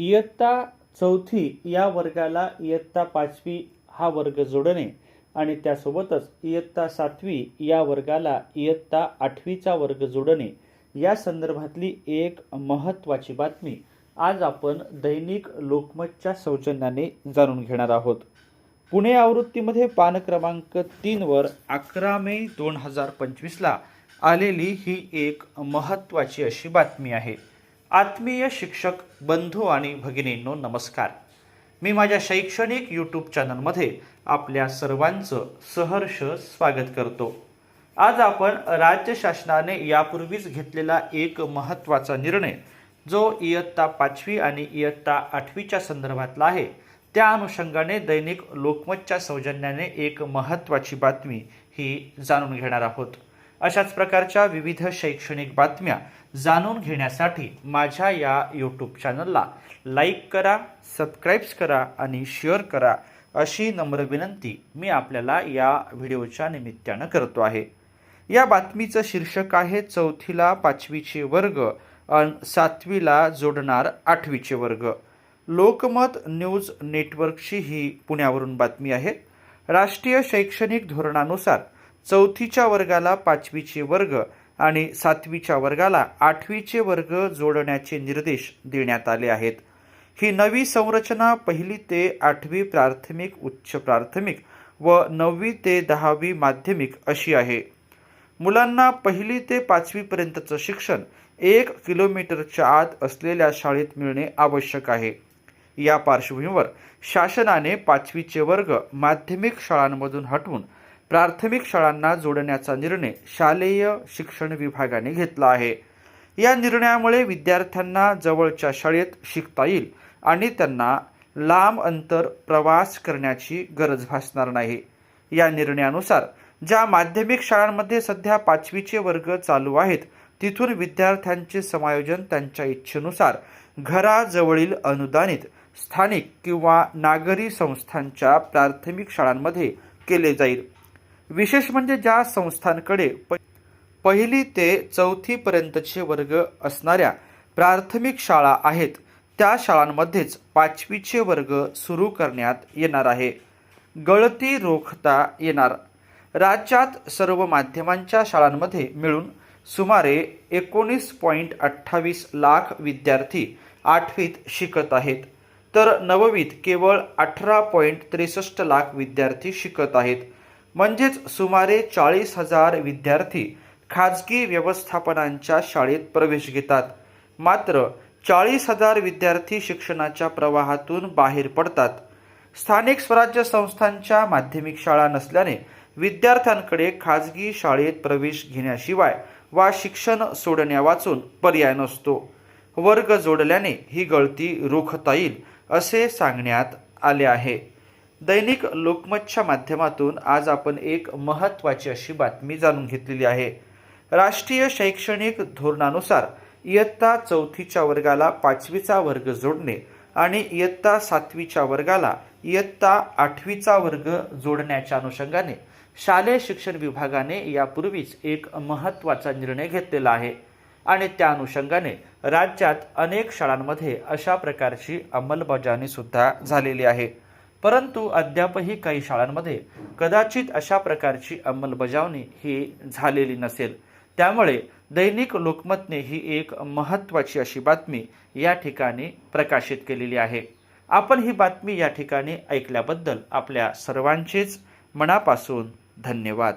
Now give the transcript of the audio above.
इयत्ता चौथी या वर्गाला इयत्ता पाचवी हा वर्ग जोडणे आणि त्यासोबतच इयत्ता सातवी या वर्गाला इयत्ता आठवीचा वर्ग जोडणे. या संदर्भातली एक महत्त्वाची बातमी आज आपण दैनिक लोकमतच्या सौजन्याने जाणून घेणार आहोत. पुणे आवृत्तीमध्ये पान क्रमांक तीनवर अकरा मे दोन हजार पंचवीसला आलेली ही एक महत्त्वाची अशी बातमी आहे. आत्मीय शिक्षक बंधू आणि भगिनींनो नमस्कार. मी माझ्या शैक्षणिक यूट्यूब चॅनलमध्ये आपल्या सर्वांचं सहर्ष स्वागत करतो. आज आपण राज्य शासनाने यापूर्वीच घेतलेला एक महत्त्वाचा निर्णय जो इयत्ता पाचवी आणि इयत्ता आठवीच्या संदर्भातला आहे त्या अनुषंगाने दैनिक लोकमतच्या सौजन्याने एक महत्त्वाची बातमी ही जाणून घेणार आहोत. अशाच प्रकारच्या विविध शैक्षणिक बातम्या जाणून घेण्यासाठी माझ्या या यूट्यूब चॅनलला लाईक करा सबस्क्राईब्स करा आणि शेअर करा अशी नम्र विनंती मी आपल्याला या व्हिडिओच्या निमित्तानं करतो आहे. या बातमीचं शीर्षक आहे चौथीला पाचवीचे वर्ग आणि सातवीला जोडणार आठवीचे वर्ग. लोकमत न्यूज नेटवर्कची ही पुण्यावरून बातमी आहे. राष्ट्रीय शैक्षणिक धोरणानुसार चौथीच्या वर्गाला पाचवीचे वर्ग आणि सातवीच्या वर्गाला आठवीचे वर्ग जोडण्याचे निर्देश देण्यात आले आहेत. ही नवी संरचना पहिली ते आठवी प्राथमिक उच्च प्राथमिक व नववी ते दहावी माध्यमिक अशी आहे. मुलांना पहिली ते पाचवीपर्यंतचं शिक्षण एक किलोमीटरच्या आत असलेल्या शाळेत मिळणे आवश्यक आहे. या पार्श्वभूमीवर शासनाने पाचवीचे वर्ग माध्यमिक शाळांमधून हटवून प्राथमिक शाळांना जोडण्याचा निर्णय शालेय शिक्षण विभागाने घेतला आहे. या निर्णयामुळे विद्यार्थ्यांना जवळच्या शाळेत शिकता येईल आणि त्यांना लांब अंतर प्रवास करण्याची गरज भासणार नाही. या निर्णयानुसार ज्या माध्यमिक शाळांमध्ये सध्या पाचवीचे वर्ग चालू आहेत तिथून विद्यार्थ्यांचे समायोजन त्यांच्या इच्छेनुसार घराजवळील अनुदानित स्थानिक किंवा नागरी संस्थांच्या प्राथमिक शाळांमध्ये केले जाईल. विशेष म्हणजे ज्या संस्थांकडे प पहिली ते चौथीपर्यंतचे वर्ग असणाऱ्या प्राथमिक शाळा आहेत त्या शाळांमध्येच पाचवीचे वर्ग सुरू करण्यात येणार आहे. गळती रोखता येणार. राज्यात सर्व माध्यमांच्या शाळांमध्ये मिळून सुमारे एकोणीस पॉईंट अठ्ठावीस लाख विद्यार्थी आठवीत शिकत आहेत. तर नववीत केवळ अठरा पॉईंट त्रेसष्ट लाख विद्यार्थी शिकत आहेत. म्हणजेच सुमारे चाळीस हजार विद्यार्थी खाजगी व्यवस्थापनांच्या शाळेत प्रवेश घेतात. मात्र चाळीस हजार विद्यार्थी शिक्षणाच्या प्रवाहातून बाहेर पडतात. स्थानिक स्वराज्य संस्थांच्या माध्यमिक शाळा नसल्याने विद्यार्थ्यांकडे खाजगी शाळेत प्रवेश घेण्याशिवाय वा शिक्षण सोडण्यावाचून पर्याय नसतो. वर्ग जोडल्याने ही गळती रोखता येईल असे सांगण्यात आले आहे. दैनिक लोकमतच्या माध्यमातून आज आपण एक महत्त्वाची अशी बातमी जाणून घेतलेली आहे. राष्ट्रीय शैक्षणिक धोरणानुसार इयत्ता चौथीच्या वर्गाला पाचवीचा वर्ग जोडणे आणि इयत्ता सातवीच्या वर्गाला इयत्ता आठवीचा वर्ग जोडण्याच्या अनुषंगाने शालेय शिक्षण विभागाने यापूर्वीच एक महत्त्वाचा निर्णय घेतलेला आहे. आणि त्या अनुषंगाने राज्यात अनेक शाळांमध्ये अशा प्रकारची अंमलबजावणीसुद्धा झालेली आहे. परंतु अद्यापही काही शाळांमध्ये कदाचित अशा प्रकारची अंमलबजावणी ही झालेली नसेल. त्यामुळे दैनिक लोकमतने ही एक महत्त्वाची अशी बातमी या ठिकाणी प्रकाशित केलेली आहे. आपण ही बातमी या ठिकाणी ऐकल्याबद्दल आपल्या सर्वांचेच मनापासून धन्यवाद.